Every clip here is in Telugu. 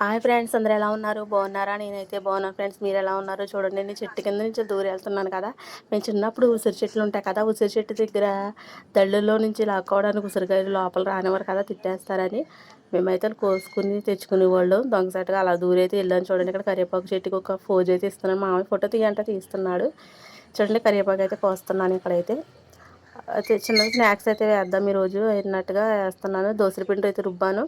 హాయ్ ఫ్రెండ్స్ అందరు ఎలా ఉన్నారు? బాగున్నారా? నేనైతే బాగున్నాను ఫ్రెండ్స్ మీరు ఎలా ఉన్నారు? చూడండి నేను చెట్టు కింద నుంచి దూరం వెళ్తున్నాను కదా. మేము చిన్నప్పుడు ఉసిరి చెట్లు ఉంటాయి కదా ఉసిరి చెట్టు దగ్గర దళ్ళల్లో నుంచి లాక్కోవడానికి ఉసిరికాయలు లోపల రానివారు కదా తిట్టేస్తారని మేమైతే కోసుకుని తెచ్చుకునేవాళ్ళు దొంగసాటుగా అలా దూరైతే వెళ్ళాను చూడండి ఇక్కడ కరివేపాకు చెట్టుకి ఒక ఫోజ్ అయితే ఇస్తున్నాను మామయ్య ఫోటో తీయంటే తీస్తున్నాడు. చూడండి కరివేపాకు అయితే కోస్తున్నాను ఇక్కడైతే. చిన్న స్నాక్స్ అయితే వేద్దాం ఈరోజు. అయినట్టుగా వేస్తున్నాను. దోసల పిండి అయితే రుబ్బాను.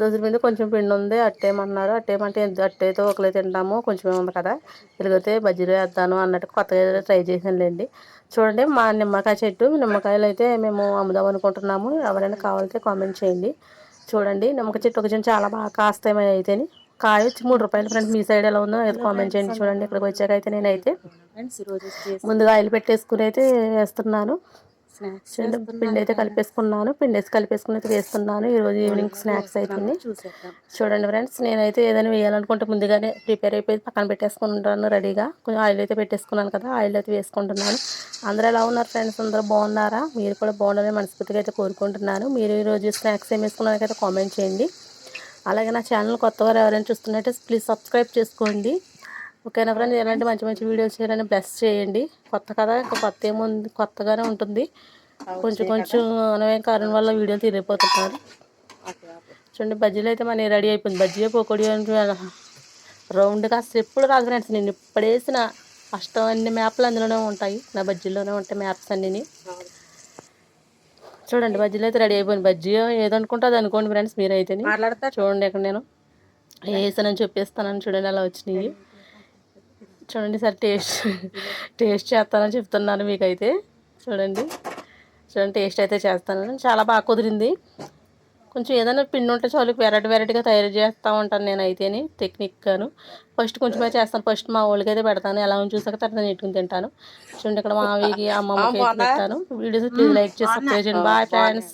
దోసల పిండి కొంచెం పిండి ఉంది. అట్టేయమన్నారు అట్టేయమంటే ఎంత అట్టేతో ఒకలే తింటాము. కొంచెం ఉంది కదా? ఇలాగైతే బజ్జీలు వేద్దాను అన్నట్టు కొత్తగా ట్రై చేసానులేండి చూడండి మా నిమ్మకాయ చెట్టు. నిమ్మకాయలు అయితే మేము అమ్ముదాం అనుకుంటున్నాము. ఎవరైనా కావాలంటే కామెంట్ చేయండి. చూడండి. నిమ్మకాయ చెట్టు ఒక చిన్న చాలా బాగా కాస్తాయి అయితేని. కాయ వచ్చి మూడు రూపాయలు ఫ్రెండ్స్ మీ సైడ్ ఎలా ఉందో అయితే కామెంట్ చేయండి. చూడండి ఇక్కడికి వచ్చాక అయితే నేనైతే ముందుగా ఆయిల్ పెట్టేసుకుని అయితే వేస్తున్నాను. పిండి అయితే కలిపేసుకున్నాను. పిండి వేసి కలిపేసుకుని అయితే వేస్తున్నాను ఈరోజు ఈవినింగ్ స్నాక్స్ అయితే చూడండి ఫ్రెండ్స్ నేనైతే ఏదైనా వేయాలనుకుంటే ముందుగానే ప్రిపేర్ అయిపోయి పక్కన పెట్టేసుకుంటాను రెడీగా. కొంచెం ఆయిల్ అయితే పెట్టేసుకున్నాను కదా ఆయిల్ అయితే వేసుకుంటున్నాను. అందరూ ఎలా ఉన్నారు ఫ్రెండ్స్? అందరూ బాగున్నారా? మీరు కూడా బాగుండాలని మనస్ఫూర్తిగా అయితే కోరుకుంటున్నాను. మీరు ఈరోజు స్నాక్స్ ఏం వేసుకున్నారైతే కామెంట్ చేయండి. అలాగే నా ఛానల్ కొత్తగా ఎవరైనా చూస్తున్నట్టే ప్లీజ్ సబ్స్క్రైబ్ చేసుకోండి. ఓకేనా ఫ్రెండ్స్ ఎలాంటి మంచి మంచి వీడియోస్ చేయాలని బ్లెస్ చేయండి. కొత్త కదా ఇంకా కొత్త ఏముంది కొత్తగానే ఉంటుంది. కొంచెం కొంచెం అనవే కారణం వల్ల వీడియోలు తిరిగిపోతున్నారు చూడండి బజ్జీలు అయితే మన రెడీ అయిపోయింది. బజ్జీ పకోడీ రౌండ్గా అసలు ఎప్పుడు రాదు ఫ్రెండ్స్ నేను ఇప్పుడు వేసిన ఫస్ట్ అన్ని మ్యాప్లు అందులోనే ఉంటాయి. నా బజ్జీలోనే ఉంటాయి మ్యాప్స్ అన్నీ చూడండి బజ్జీలు అయితే రెడీ అయిపోయింది. బజ్జీ ఏదో అనుకుంటే అది అనుకోండి ఫ్రెండ్స్ మీరైతే చూడండి ఇక్కడ నేను వేసానని చెప్పేస్తానని చూడండి అలా వచ్చినాయి. చూడండి సార్ టేస్ట్. టేస్ట్ చేస్తానని చెప్తున్నాను మీకైతే. చూడండి. చూడండి టేస్ట్ అయితే చేస్తాను. చాలా బాగా కుదిరింది. కొంచెం ఏదైనా పిండి ఉంటే చాలు వెరైటీ వెరైటీగా తయారు చేస్తూ ఉంటాను నేను అయితేని టెక్నిక్గాను. ఫస్ట్ కొంచెమే చేస్తాను. ఫస్ట్ మా వాళ్ళకి అయితే పెడతాను. ఎలా ఉంది చూసాక తర్వాత నెట్టుకుని తింటాను. చూడండి ఇక్కడ మావికి అమ్మమ్మకి పెట్టాను. వీడియోస్ ప్లీజ్ లైక్ చేసి సబ్స్క్రైబ్ చేయండి. బాయ్. ఫ్రెండ్స్.